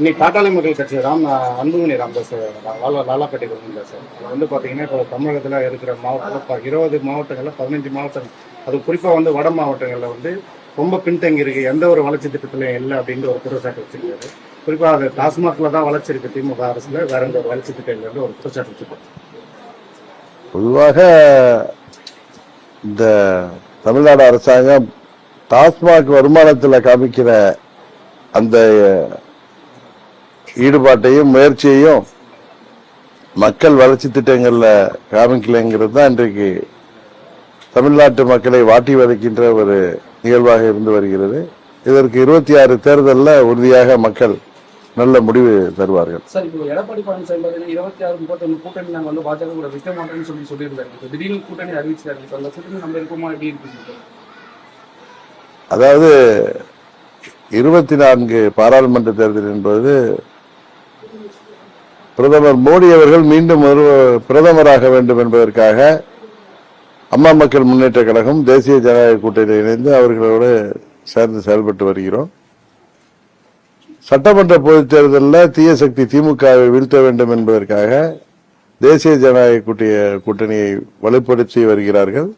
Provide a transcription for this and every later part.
இன்னைக்கு பாட்டாளி மக்கள் கட்சி ராம் அன்புமணி ராம்தாஸ் லாலாப்பேட்டை கொண்டு சார். அது வந்து பார்த்தீங்கன்னா இப்போ தமிழகத்தில் இருக்கிற மாவட்டம் இருபது மாவட்டங்களில் பதினஞ்சு மாவட்டம். அது குறிப்பாக வந்து வட மாவட்டங்களில் வந்து ரொம்ப பின்தங்கி இருக்கு. எந்த ஒரு வளர்ச்சி திட்டத்திலையும் இல்லை அப்படின்ற ஒரு குற்றச்சாட்டு வச்சிருக்காரு. குறிப்பாக அது டாஸ்மாகில் தான் வளர்ச்சி இருக்கு. திமுக அரசில் வேற எந்த ஒரு வளர்ச்சி திட்டம் இல்லைன்னு ஒரு குற்றச்சாட்டு வச்சிருக்காரு. பொதுவாக இந்த தமிழ்நாடு அரசாங்கம் டாஸ்மாக் வருமானத்தில் காமிக்கிற அந்த ஈடுபாட்டையும் முயற்சியையும் மக்கள் வளர்ச்சி திட்டங்கள்ல காமிக்கலைங்கிறது தான் இன்றைக்கு தமிழ்நாட்டு மக்களை வாட்டி வதைக்கின்ற ஒரு நிகழ்வாக இருந்து வருகிறது. இதற்கு இருபத்தி ஆறு தேர்தலில் உறுதியாக மக்கள் நல்ல முடிவு தருவார்கள். சார் இப்போ எடப்பாடி பழனிசாமி பார்த்தீங்கன்னா இருபத்தி ஆறு கூட்டணி கூட்டணி நாங்கள் வந்து பாஜக கூட வைக்க மாட்டோம்னு சொல்லி சொல்லியிருந்தாரு. இப்போ திடீர்னு கூட்டணி அறிவிச்சாரு சார் அந்த கூட்டணி நம்ம இருக்குமா? எப்படி இருக்கு அதாவது இருபத்தி நான்கு பாராளுமன்ற தேர்தல் என்பது பிரதமர் மோடி அவர்கள் மீண்டும் ஒரு பிரதமராக வேண்டும் என்பதற்காக அம்மா மக்கள் முன்னேற்ற கழகம் தேசிய ஜனநாயக கூட்டணியில் இணைந்து அவர்களோடு சேர்ந்து செயல்பட்டு வருகிறோம். சட்டமன்ற பொதுத் தேர்தலில் தீய சக்தி திமுகவை வீழ்த்த வேண்டும் என்பதற்காக தேசிய ஜனநாயக கூட்டிய கூட்டணியை வலுப்படுத்தி வருகிறார்கள்.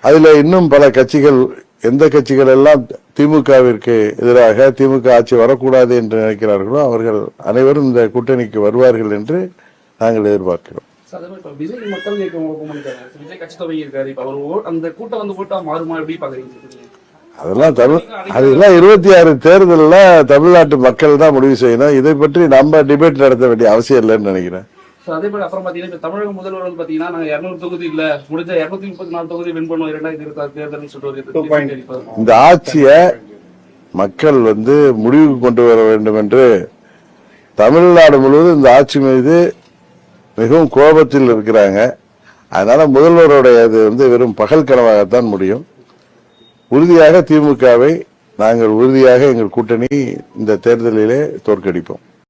அதில் இன்னும் பல கட்சிகள் எந்த கட்சிகள் எல்லாம் திமுகவிற்கு எதிராக திமுக ஆட்சி வரக்கூடாது என்று நினைக்கிறார்களோ அவர்கள் அனைவரும் இந்த கூட்டணிக்கு வருவார்கள் என்று நாங்கள் எதிர்பார்க்கிறோம். அதெல்லாம் தமிழ் அதெல்லாம் இருபத்தி ஆறு தேர்தலில் தமிழ்நாட்டு மக்கள் தான் முடிவு செய்யணும். இதை பற்றி நம்ம டிபேட் நடத்த வேண்டிய அவசியம் இல்லைன்னு நினைக்கிறேன். அதே மாதிரி அப்புறம் பாத்தீங்கன்னா இப்ப தமிழக முதல்வர் வந்து பாத்தீங்கன்னா நாங்க இருநூறு தொகுதி இல்ல முடிஞ்ச இருநூத்தி முப்பத்தி நாலு தொகுதி வின் பண்ணுவோம். இரண்டாயிரத்தி இருபத்தி ஆறு தேர்தல் சொல்லிட்டு இந்த ஆட்சியை மக்கள் வந்து முடிவுக்கு கொண்டு வர வேண்டும் என்று தமிழ்நாடு முழுவதும் இந்த ஆட்சி மீது மிகவும் கோபத்தில் இருக்கிறாங்க. அதனால முதல்வருடைய இது வந்து வெறும் பகல் கனவாகத்தான் முடியும். உறுதியாக திமுகவை நாங்கள் உறுதியாக எங்கள் கூட்டணி இந்த தேர்தலிலே தோற்கடிப்போம்.